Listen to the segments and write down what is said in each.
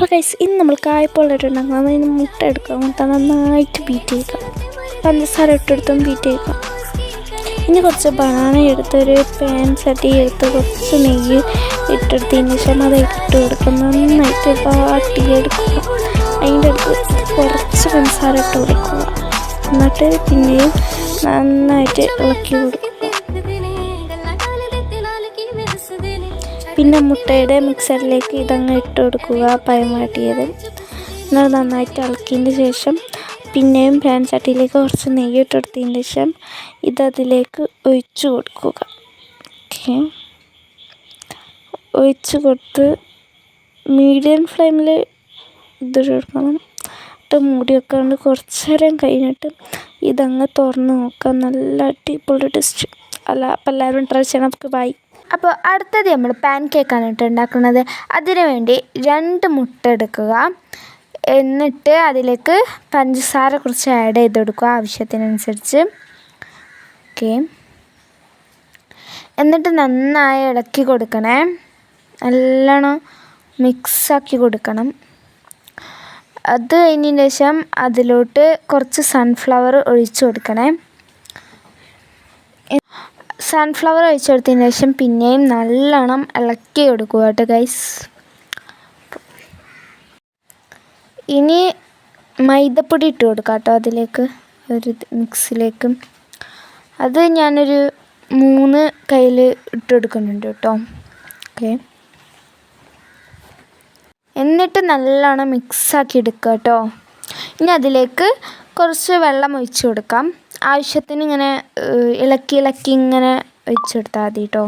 Hello guys ഇന്ന് നമ്മൾ കായ്പോളിട്ടുണ്ടാക്കണം അതിന് മുട്ട എടുക്കുക മുട്ട നന്നായിട്ട് ബീറ്റ് ചെയ്യുക പഞ്ചസാര ഇട്ടെടുത്തും ബീറ്റ് ചെയ്യുക ഇനി കുറച്ച് ബനാന എടുത്ത് ഒരു പാൻ ചട്ടി എടുത്ത് കുറച്ച് നെയ്യ് ഇട്ടെടുത്തതിന് ശേഷം അത് ഇട്ട് കൊടുക്കുക നന്നായിട്ട് വാട്ടിയെടുക്കുക. അതിന്റെ അടുത്ത് കുറച്ച് പഞ്ചസാര ഇട്ട് കൊടുക്കുക. എന്നിട്ട് പിന്നെയും നന്നായിട്ട് ഇളക്കി കൊടുക്കുക. പിന്നെ മുട്ടയുടെ മിക്സറിലേക്ക് ഇതങ്ങ് ഇട്ട് കൊടുക്കുക പഴം എന്നാൽ നന്നായിട്ട് ഇളക്കിയതിന് ശേഷം പിന്നെയും പാൻ ചട്ടിയിലേക്ക് കുറച്ച് നെയ്യ് ഇട്ട് കൊടുത്തതിന് ശേഷം ഇതതിലേക്ക് ഒഴിച്ചു കൊടുക്കുക. ഓക്കെ ഒഴിച്ച് കൊടുത്ത് മീഡിയം ഫ്ലെയിമിൽ ഇതിട്ട് കൊടുക്കണം. ഇട്ട് മൂടി വെക്കാണ്ട് കുറച്ച് നേരം കഴിഞ്ഞിട്ട് ഇതങ്ങ് തുറന്ന് നോക്കാം നല്ല അടിപൊളി ടേസ്റ്റ് അല്ല അപ്പോൾ എല്ലാവരും ട്രൈ ചെയ്യണം. നമുക്ക് ബൈ അപ്പോൾ അടുത്തത് നമ്മൾ പാൻ കേക്കാണ് കേട്ടോ ഉണ്ടാക്കുന്നത്. അതിനു വേണ്ടി രണ്ട് മുട്ട എടുക്കുക. എന്നിട്ട് അതിലേക്ക് പഞ്ചസാര കുറച്ച് ആഡ് ചെയ്ത് കൊടുക്കുക ആവശ്യത്തിനനുസരിച്ച്. ഓക്കെ. എന്നിട്ട് നന്നായി ഇളക്കി കൊടുക്കണേ. നല്ലോണം മിക്സാക്കി കൊടുക്കണം. അത് കഴിഞ്ഞതിന് ശേഷം അതിലോട്ട് കുറച്ച് സൺഫ്ലവർ ഒഴിച്ചു കൊടുക്കണേ. സൺഫ്ലവർ ഒഴിച്ചെടുത്തതിന് ശേഷം പിന്നെയും നല്ലോണം ഇളക്കി കൊടുക്കുക കേട്ടോ ഗൈസ് ഇനി മൈദപ്പൊടി ഇട്ട് കൊടുക്കാം കേട്ടോ അതിലേക്ക് ഒരു മിക്സിലേക്ക് അത് ഞാനൊരു മൂന്ന് കയ്യിൽ ഇട്ട് കൊടുക്കുന്നുണ്ട് കേട്ടോ. ഓക്കെ എന്നിട്ട് നല്ലോണം മിക്സാക്കി എടുക്കുക കേട്ടോ. ഇനി അതിലേക്ക് കുറച്ച് വെള്ളം ഒഴിച്ച് കൊടുക്കാം. ആവശ്യത്തിന് ഇങ്ങനെ ഇളക്കി ഇളക്കി ഇങ്ങനെ വെച്ചെടുത്താൽ മതി കേട്ടോ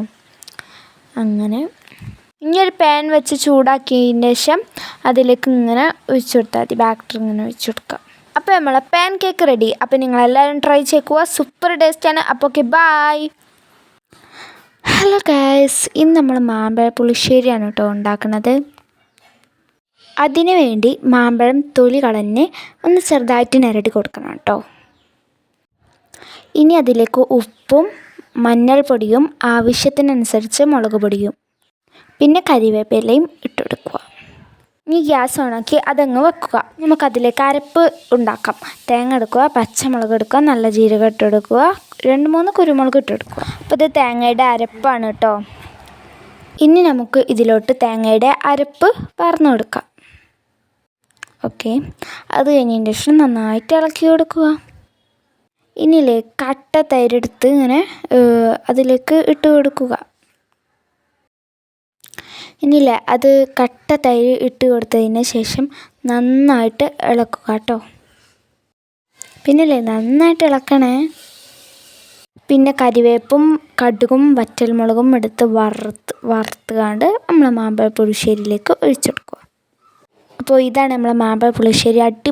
അങ്ങനെ. ഇനി ഒരു പാൻ വെച്ച് ചൂടാക്കിയതിന് ശേഷം അതിലേക്ക് ഇങ്ങനെ ഒഴിച്ചു കൊടുത്താൽ മതി. ബാറ്റർ ഇങ്ങനെ ഒഴിച്ചു കൊടുക്കുക അപ്പോൾ നമ്മളെ പാൻ കേക്ക് റെഡി അപ്പോൾ നിങ്ങളെല്ലാവരും ട്രൈ ചെയ്യുക സൂപ്പർ ടേസ്റ്റാണ് അപ്പോൾ ഓക്കെ ബായ് ഹലോ ഗായ്സ് ഇന്ന് നമ്മൾ മാമ്പഴ പുളിശ്ശേരിയാണ് കേട്ടോ ഉണ്ടാക്കുന്നത്. അതിനു വേണ്ടി മാമ്പഴം തൊലി കളഞ്ഞ് ഒന്ന് ചെറുതായിട്ട് നിരടി കൊടുക്കണം കേട്ടോ ഇനി അതിലേക്ക് ഉപ്പും മഞ്ഞൾപ്പൊടിയും ആവശ്യത്തിനനുസരിച്ച് മുളക് പൊടിയും പിന്നെ കരിവേപ്പിലയും ഇട്ടു കൊടുക്കുക ഇനി ഗ്യാസ് ഓണാക്കി അതങ്ങ് വെക്കുക. നമുക്കതിലേക്ക് അരപ്പ് ഉണ്ടാക്കാം. തേങ്ങ എടുക്കുക പച്ചമുളക് എടുക്കുക നല്ല ജീരകം ഇട്ട് കൊടുക്കുക രണ്ട് മൂന്ന് കുരുമുളക് ഇട്ട് കൊടുക്കുക അപ്പോൾ ഇത് തേങ്ങയുടെ അരപ്പാണ് കേട്ടോ. ഇനി നമുക്ക് ഇതിലോട്ട് തേങ്ങയുടെ അരപ്പ് പറന്നു കൊടുക്കാം ഓക്കെ. അത് കഴിഞ്ഞതിന് ശേഷം നന്നായിട്ട് ഇളക്കി കൊടുക്കുക. ഇനിയില്ലേ കട്ട തൈരെടുത്ത് ഇങ്ങനെ അതിലേക്ക് ഇട്ട് കൊടുക്കുക. ഇനിയില്ലേ അത് കട്ട തൈര് ഇട്ട് കൊടുത്തതിന് ശേഷം നന്നായിട്ട് ഇളക്കുക കേട്ടോ. പിന്നില്ലേ നന്നായിട്ട് ഇളക്കണേ. പിന്നെ കരിവേപ്പും കടുകും വറ്റൽമുളകും എടുത്ത് വറുത്ത് വറുത്തുകാണ്ട് നമ്മൾ മാമ്പഴ പുളിശ്ശേരിയിലേക്ക് ഒഴിച്ചെടുക്കുക. അപ്പോൾ ഇതാണ് നമ്മളെ മാമ്പഴ പുളിശ്ശേരി അടി